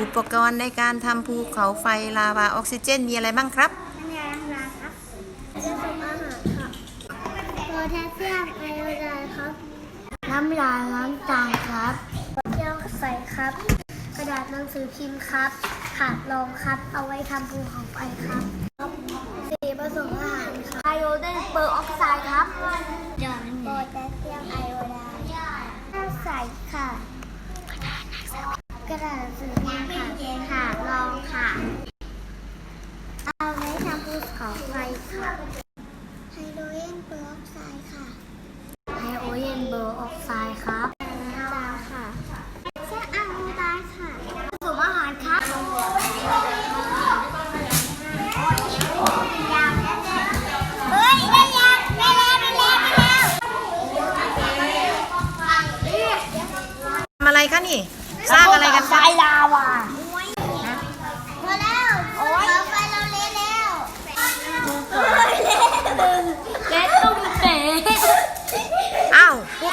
อุปกรณ์ในการทำภูเขาไฟลาวาออกซิเจนมีอะไรบ้างครับน้ำยาล้างจานครับจะส่งอาหารครับโพแทสเซียมไอโอไดน์ครับ น้ำยาล้างจานครับเจียวใส่ครับ กระดาษหนังสือพิมพ์ครับถาดรองครับ เอาไว้ทำภูเขาไฟครับสีผสมอาหารครับไอโอไดน์เปอร์ออกไซด์ครับโพแทสเซียมไอโอไดน์น้ำใสค่ะ กระดาษหนังสือ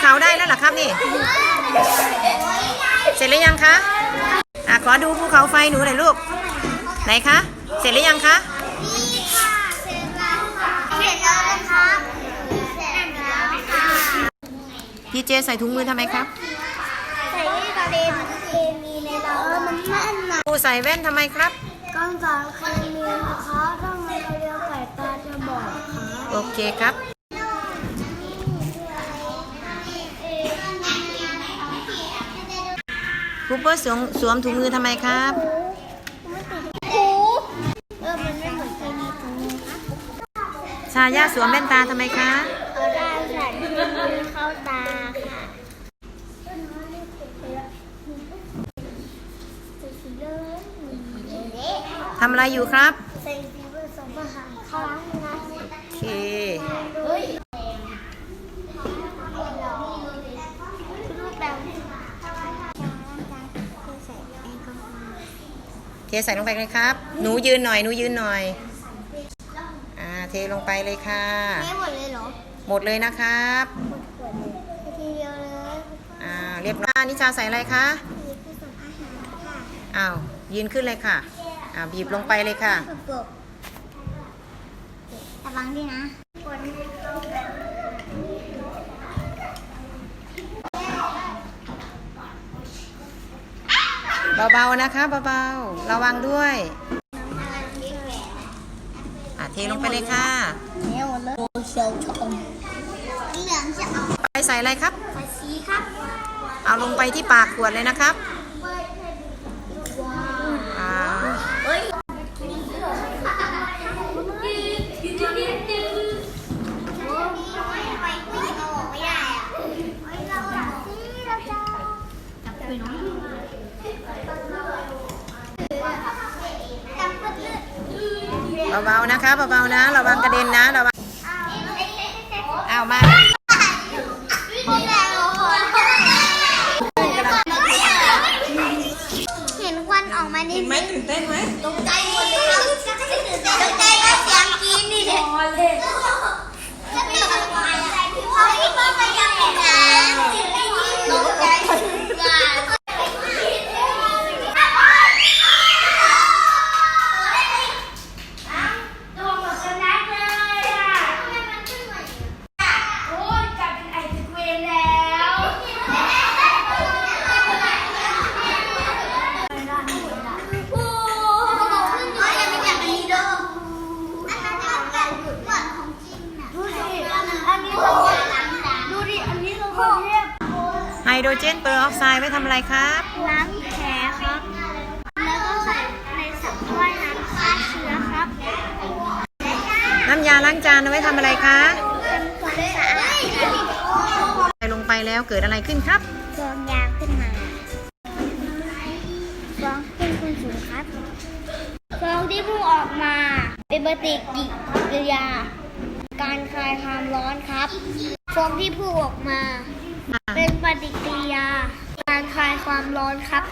เขาได้แล้วเหรอครับนี่ เสร็จหรือยังคะอะขอดูภูเขาไฟหนูหน่อยลูก ไหนคะ เสร็จหรือยังคะนี่ค่ะเสร็จแล้วค่ะเสร็จแล้วนะคะเสร็จแล้วค่ะพี่เจใส่ถุงมือทำไมครับ ใส่ที่กระเด็นเคมีในเราเออมันแน่นหนาครูใส่แว่นทำไมครับก้อนสารเคมีนะคะถ้ามันเราเรียวสายตาจะบอดค่ะโอเคครับ เปอร์สวมสวมถุงมือทำไมครับหูเออมันไม่เหมือนเคมีถุงมือครับชาย่าสวมแว่นตาทำไมคะ เอาได้ใส่มือเข้าตาค่ะทำอะไรอยู่ครับ ใส่สีผสมอาหารข้างนะ โอเค เฮ้ยรูปแบบใส่แอลกอฮอล์ เทใส่ลงไปเลยครับ หนูยืนหน่อย หนูยืนหน่อย อ่า เทลงไปเลยค่ะ ไม่หมดเลยเหรอ หมดเลยนะครับหมดขวดเลยทีเดียวเลย อ่า เรียบร้อยนิชาใส่อะไรคะมีผสมอาหารค่ะอ้าว ยืนขึ้นเลยค่ะ อ่า บีบลงไปเลยค่ะกบระวังด้วยนะ เบาๆนะคะเบาๆระวังด้วยอ่าเทลงไปเลยค่ะเนี่ยหมดเลยโอเชียวชมเหลืองจะเอาไปใส่อะไรครับไปสีครับ เอาลงไปที่ปากขวดเลยนะครับว้าวอ่า เฮ้ยจับปึ้ง เบาๆนะคะเบาๆนะระวังกระเด็นนะระวังเอามาเห็นควันออกมานิดไหมตื่นเต้นไหมตกใจหมดเลยตกใจก็เสียงกรี๊ดนี่เลย โดรเจนเปอร์ออกไซด์ไว้ทำอะไรครับ ล้างแผลครับ แล้วก็ใส่ในสับว่ายน้ำฆ่าเชื้อครับน้ำยาล้างจานเอาไว้ทำอะไรคะทำความสะอาดใส่ลงไปแล้วเกิดอะไรขึ้นครับ ฟองยางขึ้นมาฟองขึ้นคุณสูงครับฟองที่พุ่งออกมาเป็นปฏิกิริยา การคลายความร้อนครับฟองที่พุ่งออกมาเป็น ปฏิกิริยาการคลายความร้อนครับ